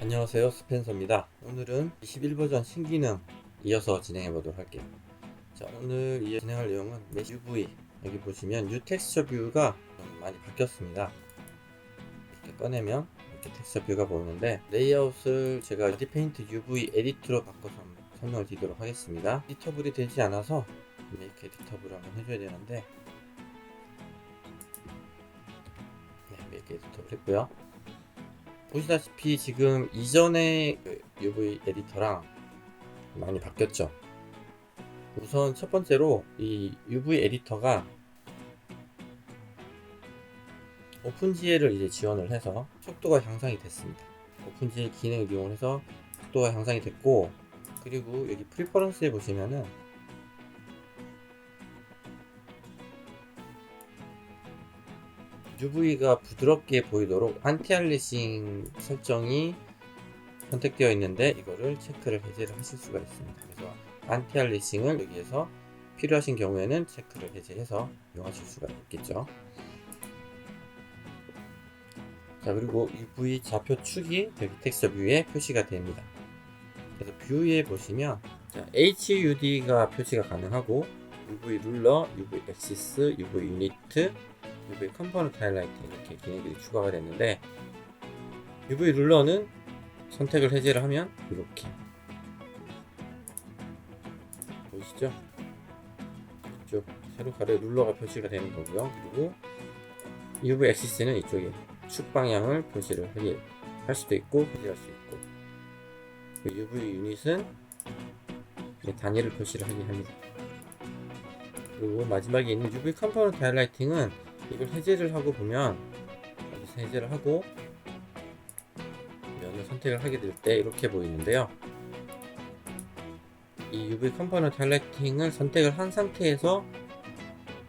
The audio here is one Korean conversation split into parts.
안녕하세요 스펜서입니다. 오늘은 21버전 신기능 이어서 진행해 보도록 할게요. 자 오늘 이 진행할 내용은 메시 UV 여기 보시면 뉴 텍스처 뷰가 좀 많이 바뀌었습니다. 이렇게 꺼내면 이렇게 텍스처 뷰가 보이는데 레이아웃을 제가 디페인트 UV 에디트로 바꿔서 설명을 드리도록 하겠습니다. 에디터블이 되지 않아서 메이크 에디터블을 한번 해줘야 되는데 네 메이크 에디터블 했고요 보시다시피 지금 이전의 그 UV 에디터랑 많이 바뀌었죠. 우선 첫 번째로 이 UV 에디터가 오픈GL을 이제 지원을 해서 속도가 향상이 됐습니다. 오픈GL 기능을 이용해서 속도가 향상이 됐고 그리고 여기 프리퍼런스에 보시면은 UV가 부드럽게 보이도록 안티알리싱 설정이 선택되어 있는데 이거를 체크를 해제를 하실 수가 있습니다. 그래서 안티알리싱을 여기에서 필요하신 경우에는 체크를 해제해서 이용하실 수가 있겠죠. 자 그리고 UV 좌표 축이 여기 텍스처 뷰에 표시가 됩니다. 그래서 뷰에 보시면 자, HUD가 표시가 가능하고 UV 룰러, UV 엑시스, UV 유니트, UV 컴포넌트 하이라이트 이렇게 기능들이 추가가 됐는데 UV 룰러는 선택을 해제를 하면 이렇게 보이시죠? 이쪽 세로 가로 룰러가 표시가 되는 거고요. 그리고 UV 엑시스는 이쪽에 축 방향을 표시를 할 수도 있고 해제할 수 있고 그 UV 유닛은 이렇게 단위를 표시를 하게 합니다. 그리고 마지막에 있는 UV 컴포넌트 하이라이팅은 이걸 해제를 하고 보면 해제를 하고 면을 선택을 하게 될 때 이렇게 보이는데요. 이 UV 컴포넌트 하이라이팅을 선택을 한 상태에서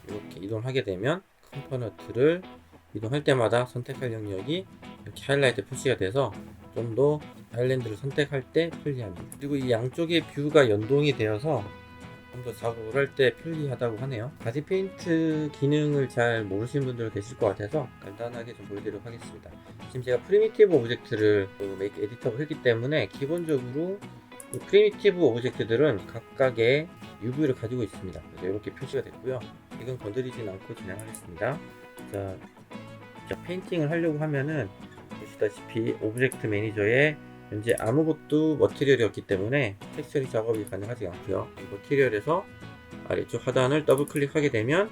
이렇게 이동하게 되면 컴포넌트를 이동할 때마다 선택할 영역이 이렇게 하이라이트 표시가 돼서 좀 더 아일랜드를 선택할 때 편리합니다. 그리고 이 양쪽의 뷰가 연동이 되어서 좀 더 작업을 할 때 편리하다고 하네요. 바디 페인트 기능을 잘 모르시는 분들 계실 것 같아서 간단하게 좀 보여드리도록 하겠습니다. 지금 제가 프리미티브 오브젝트를 그 메이크 에디터로 했기 때문에 기본적으로 이 프리미티브 오브젝트들은 각각의 UV를 가지고 있습니다. 이렇게 표시가 됐고요. 이건 건드리진 않고 진행하겠습니다. 자, 자, 페인팅을 하려고 하면은 보시다시피 오브젝트 매니저에 현재 아무것도 머티리얼이 없기 때문에 텍스처리 작업이 가능하지 않고요. 이 머티리얼에서 아래쪽 하단을 더블 클릭하게 되면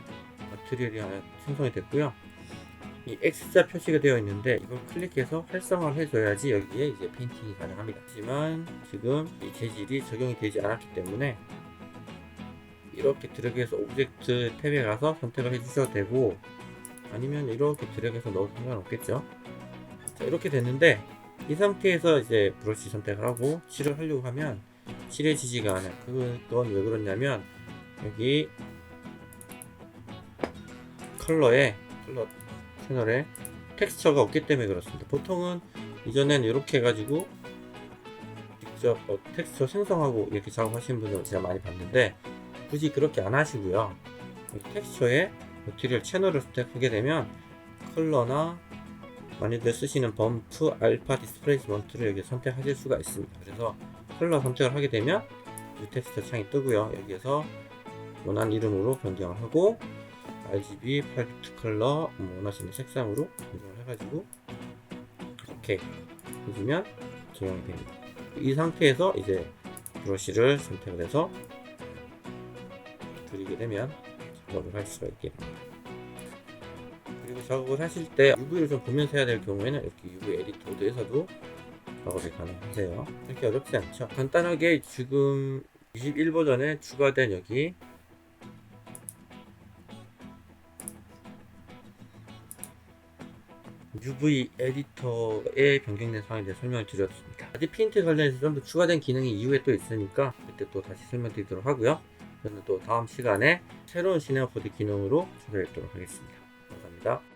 머티리얼이 생성이 됐고요. 이 X자 표시가 되어 있는데 이걸 클릭해서 활성화를 해줘야지 여기에 이제 페인팅이 가능합니다. 하지만 지금 이 재질이 적용이 되지 않았기 때문에 이렇게 드래그해서 오브젝트 탭에 가서 선택을 해주셔도 되고 아니면 이렇게 드래그해서 넣어도 상관없겠죠. 자, 이렇게 됐는데 이 상태에서 이제 브러쉬 선택을 하고 칠을 하려고 하면 칠해지지가 않아요. 그건 왜 그러냐면 여기 컬러에 컬러 채널에 텍스처가 없기 때문에 그렇습니다. 보통은 이전엔 이렇게 해가지고 직접 어, 텍스처 생성하고 이렇게 작업하시는 분들 제가 많이 봤는데 굳이 그렇게 안 하시고요. 텍스처에 머티리얼 채널을 선택하게 되면 컬러나 많이들 쓰시는 범프 알파 디스플레이스먼트를 여기 선택하실 수가 있습니다. 그래서 컬러 선택을 하게 되면 이 텍스트 창이 뜨고요. 여기에서 원하는 이름으로 변경을 하고 RGB 팔레트 컬러 뭐 원하시는 색상으로 변경을 해가지고 이렇게 해주면 적용이 됩니다. 이 상태에서 이제 브러쉬를 선택을 해서 그리게 되면 작업을 할 수가 있게 됩니다. 그리고 작업을 하실 때 UV를 좀 보면서 해야 될 경우에는 이렇게 UV 에디터 모드에서도 작업이 가능하세요. 이렇게 어렵지 않죠. 간단하게 지금 21버전에 추가된 여기 UV 에디터에 변경된 상황에 대해 설명을 드렸습니다. 아직 페인트 관련해서 좀 더 추가된 기능이 이후에 또 있으니까 그때 또 다시 설명드리도록 하고요. 저는 또 다음 시간에 새로운 시네마포드 기능으로 찾아뵙도록 하겠습니다. 감사합니다.